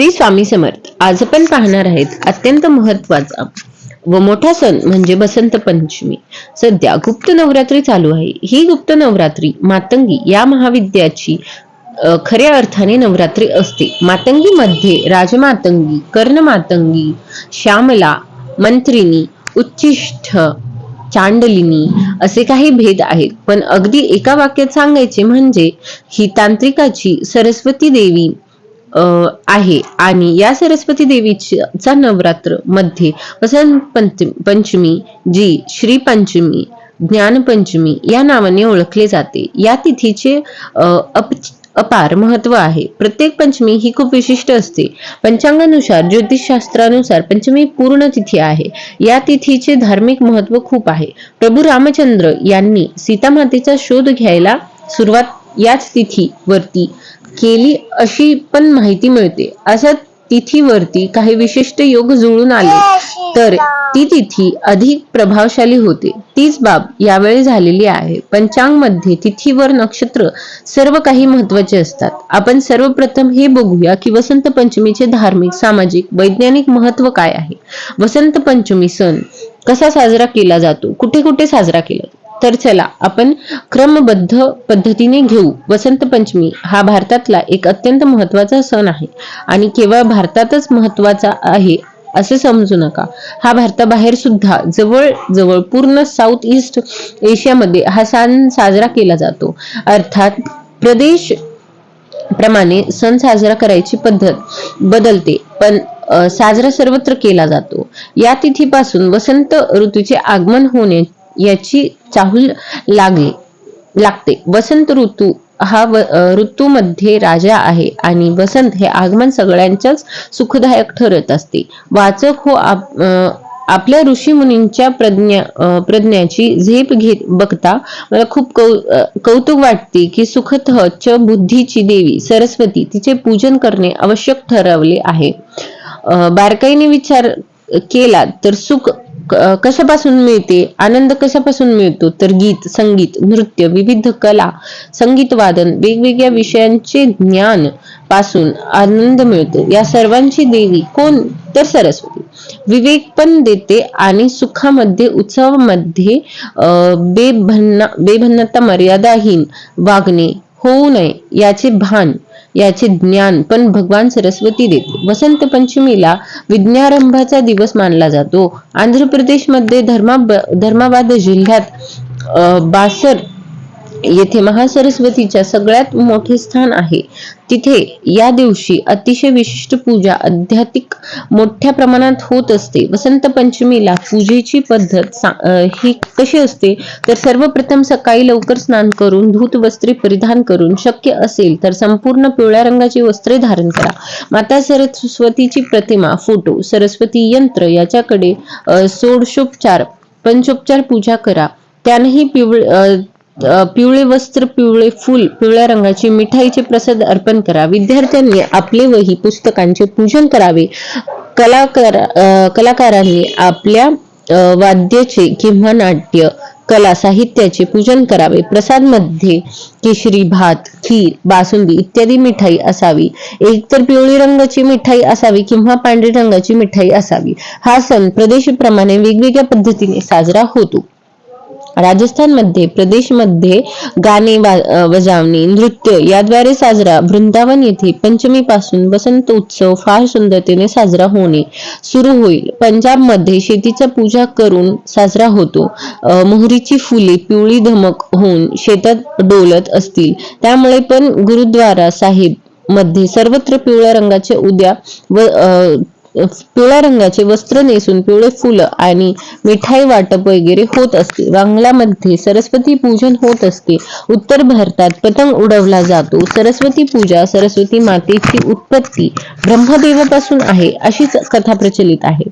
श्री स्वामी समर्थ. आज आपण पाहणार आहेत अत्यंत महत्त्वाचा व मोठा सण म्हणजे बसंत पंचमी. सध्या गुप्त नवरात्री चालू आहे. ही गुप्त नवरात्री मातंगी या महाविद्याची खऱ्या अर्थाने नवरात्री असते. मातंगी मध्ये राजमातंगी कर्णमातंगी श्यामला मंत्रिणी उच्चिष्ठ चांडलिनी असे काही भेद आहेत. पण अगदी एका वाक्यात सांगायचे म्हणजे ही तांत्रिकाची सरस्वती देवी आहे. आणि या सरस्वती देवीचा नवरात्रमध्ये वसंत पंचमी जी श्री पंचमी ज्ञानपंचमी या नावाने ओळखले जाते. या तिथीचे अप अपार महत्त्व आहे. प्रत्येक पंचमी ही खूप विशिष्ट असते. पंचांगानुसार ज्योतिषशास्त्रानुसार पंचमी पूर्ण तिथी आहे. या तिथीचे धार्मिक महत्त्व खूप आहे. प्रभू रामचंद्र यांनी सीतामातेचा शोध घ्यायला सुरुवात याच तिथीवरती केली अशी पण माहिती मिळते. अशा तिथीवरती काही विशिष्ट योग जुळून आले. तर ती तिथी अधिक प्रभावशाली होते. तीच बाब यावेळी झालेली आहे. पंचांगमध्ये तिथीवर नक्षत्र सर्व काही महत्त्वाचे असतात. आपण सर्वप्रथम हे बघूया की वसंत पंचमीचे धार्मिक सामाजिक वैज्ञानिक महत्त्व काय आहे? वसंत पंचमी सण कसा साजरा केला जातो? कुठे कुठे साजरा केला जातो? तर चला आपण क्रमबद्ध पद्धतीने घेऊ. वसंत पंचमी हा भारतातला एक अत्यंत महत्त्वाचा सण आहे. आणि केवळ भारतातच महत्त्वाचा आहे असे समजू नका. हा भारताबाहेर सुद्धा जवळ जवळ पूर्ण साऊथ ईस्ट एशियामध्ये हा सण साजरा केला जातो. अर्थात प्रदेश प्रमाणे सण साजरा करायची पद्धत बदलते पण साजरा सर्वत्र केला जातो. या तिथीपासून वसंत ऋतूचे आगमन होणे याची चाहूल लागली लागते. वसंत ऋतू हा ऋतूमध्ये राजा आहे आणि वसंत हे आगमन सगळ्यांच्याच सुखदायक ठरत असते. वाचक हो आप- आपल्या ऋषी मुनींच्या प्रज्ञा प्रज्ञाची झेप घेत बघता मला खूप कौ कौतुक वाटते की सुखथ च बुद्धीची देवी सरस्वती तिचे पूजन करणे आवश्यक ठरवले आहे. बारकाईने विचार केला तर सुख कशापासून मिळते? आनंद कशापासून मिळतो? तर गीत संगीत नृत्य विविध कला संगीत वादन वेगवेगळ्या विषयांचे ज्ञानपासून आनंद मिळतो. या सर्वांची देवी कोण? तर सरस्वती. विवेक पण देते आणि सुखामध्ये उत्सवामध्ये बेभन्ना बेभन्नता मर्यादाहीन वागणे होऊ नये याचे भान याचे ज्ञान पण भगवान सरस्वती देते. वसंत पंचमीला विज्ञारंभाचा दिवस मानला जातो. आंध्र प्रदेशमध्ये धर्मा धर्माबाद जिल्ह्यात अं, बासर येथे महासरस्वतीच्या सगळ्यात मोठे स्थान आहे. तिथे या दिवशी अतिशय विशिष्ट पूजा आध्यात्मिक मोठ्या प्रमाणात होत असते. वसंत पंचमीला पूजेची पद्धत ही कशी असते? तर सर्वप्रथम सकाळी लवकर स्नान करून धूत वस्त्रे परिधान करून शक्य असेल तर संपूर्ण पिवळ्या रंगाची वस्त्रे धारण करा. माता सरस्वतीची प्रतिमा फोटो सरस्वती यंत्र याच्याकडे सोडशोपचार पंचोपचार पूजा करा. त्यानेही पिवळ अं, पिवळे वस्त्र पिवळे फूल पिवळ्या रंगाची मिठाईचे प्रसाद अर्पण करा. विद्यार्थ्यांनी आपले वही पुस्तकांचे पूजन करावे. कलाकार कलाकारांनी आपल्या वाद्याचे किंवा नाट्य कला साहित्याचे पूजन करावे. प्रसादमध्ये केशरी भात खीर बासुंदी इत्यादी मिठाई असावी. एकतर पिवळी रंगाची मिठाई असावी किंवा पांढरी रंगाची मिठाई असावी. हा सण प्रदेशप्रमाणे वेगवेगळ्या पद्धतीने साजरा होतो. राजस्थानमध्ये प्रदेशमध्ये गाणे वा- बजावणी नृत्य याद्वारे साजरा वृंदावन येथे पंचमी पासून वसंत उत्सव फार सुंदरतेने साजरा होणे सुरू होईल. पंजाबमध्ये शेतीचा पूजा करून साजरा होतो. मोहरीची फुले पिवळी धमक होऊन शेतात डोलत असतील. त्यामुळे पण गुरुद्वारा साहिबमध्ये सर्वत्र पिवळ्या रंगाचे उद्या व पिवळ्या रंगाचे वस्त्र नेसून पिवळे फुलं आणि मिठाई वाटप वगैरे होत असते. बांगलामध्ये सरस्वती पूजन होत असते. उत्तर भारतात पतंग उडवला जातो. सरस्वती पूजा सरस्वती मातेची उत्पत्ती ब्रह्मदेवापासून आहे अशीच कथा प्रचलित आहे.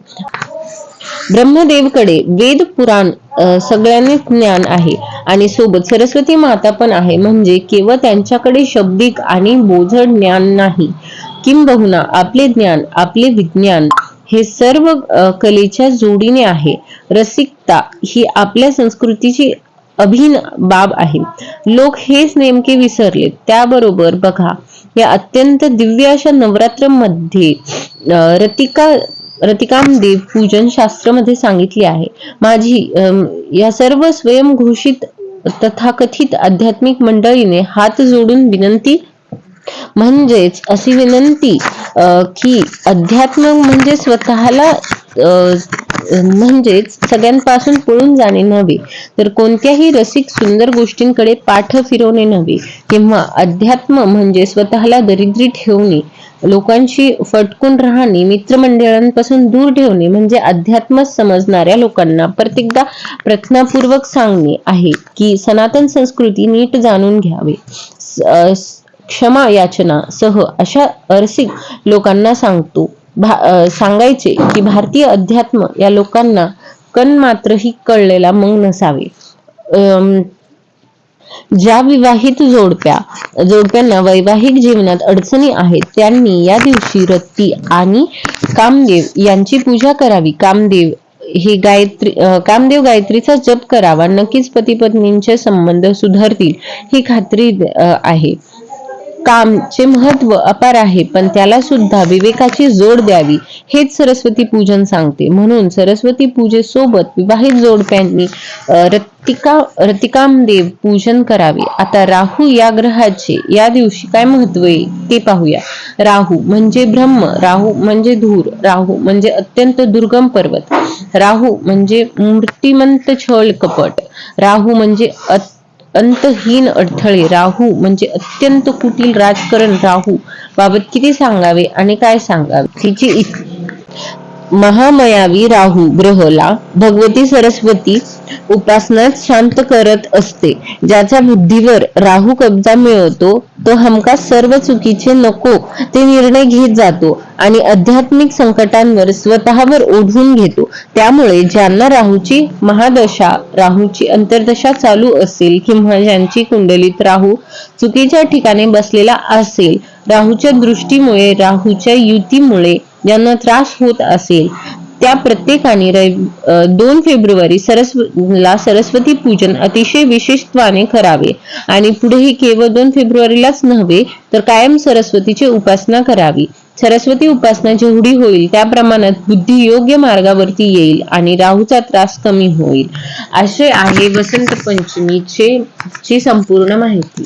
ब्रह्मदेवकडे वेद पुराण सगळ्यांनी ज्ञान आहे आणि सोबत सरस्वती माता पण आहे. म्हणजे केवळ त्यांच्याकडे शब्दिक आणि बोझड ज्ञान नाही. किंबहुना आपले ज्ञान आपले विज्ञान हे सर्व कलेच्या जोडीने आहे. रसिकता ही आपल्या संस्कृतीची अभिन बाब आहे. लोक हेच नेमके विसरले. त्याबरोबर बघा या अत्यंत दिव्य अशा नवरात्रमध्ये मध्ये रतिका रतिकामदेव पूजन शास्त्रामध्ये सांगितले आहे. माझी अं, या सर्व स्वयंघोषित तथाकथित आध्यात्मिक मंडळीने हात जोडून विनंती म्हणजेच अशी विनंती अं, की अध्यात्म म्हणजे स्वतःला म्हणजेच सगळ्यांपासून पळून जाणे नव्हे तर कोणत्याही रसिक सुंदर गोष्टींकडे पाठ फिरवणे नव्हे किंवा अध्यात्म म्हणजे स्वतःला दरिद्री ठेवणे लोकांशी फटकून राहणे मित्रमंडळांपासून दूर ठेवणे म्हणजे अध्यात्म समजणाऱ्या लोकांना प्रत्येकदा प्रथनापूर्वक सांगणे आहे की सनातन संस्कृती नीट जाणून घ्यावे. अं, क्षमा याचना सह अशा अरसिक लोकांना सांगतो. सांगायचे की भारतीय अध्यात्म या लोकांना कण मात्रही कळलेला मग नसावे. अं, ज्या विवाहित जोडप्या जोडप्यांना वैवाहिक जीवनात अडचणी आहेत त्यांनी या दिवशी रत्ती आणि कामदेव यांची पूजा करावी. कामदेव हे गायत्री कामदेव गायत्रीचा जप करावा. नक्कीच पती पत्नींचे संबंध सुधारतील ही खात्री अं, आहे. कामचे महत्त्व अपार आहे पण त्याला सुद्धा विवेकाची जोड द्यावी हेच सरस्वती पूजन सांगते. म्हणून सरस्वती पूजेसोबत विवाहित जोडप्यांनी रतिका रतिकामदेव पूजन करावे. आता राहू या ग्रहाचे या दिवशी काय महत्त्व आहे ते पाहूया. राहू म्हणजे ब्रह्म राहू म्हणजे धूर राहू म्हणजे अत्यंत दुर्गम पर्वत राहू म्हणजे मूर्तिमंत छळ कपट राहू म्हणजे अत- अंतहीन अडथळे. राहू म्हणजे अत्यंत कुटील राजकारण राहू. बाबत किती सांगावे आणि काय सांगावे? तिची इत- महामयावी राहू ग्रहला भगवती सरस्वती उपासनात शांत करत असते. ज्याच्या बुद्धीवर राहू कब्जा मिळवतो तो हमखास सर्व चुकीचे नको ते निर्णय घेत जातो आणि आध्यात्मिक संकटांवर स्वतःवर ओढून घेतो. त्यामुळे ज्यांना राहूची महादशा राहूची अंतर्दशा चालू असेल किंवा ज्यांची कुंडलीत राहू चुकीच्या ठिकाणी बसलेला असेल राहूच्या दृष्टीमुळे राहूच्या युतीमुळे ज्यांना त्रास होत असेल त्या प्रत्येकाने दोन फेब्रुवारी सरस्वतीला सरस्वती पूजन अतिशय विशेषत्वाने करावे. आणि पुढेही केवळ दोन फेब्रुवारीलाच नव्हे तर कायम सरस्वतीची उपासना करावी. सरस्वती उपासना जेवढी होईल त्या प्रमाणात बुद्धी योग्य मार्गावरती येईल आणि राहूचा त्रास कमी होईल. असे आहे वसंत पंचमीचे ची संपूर्ण माहिती.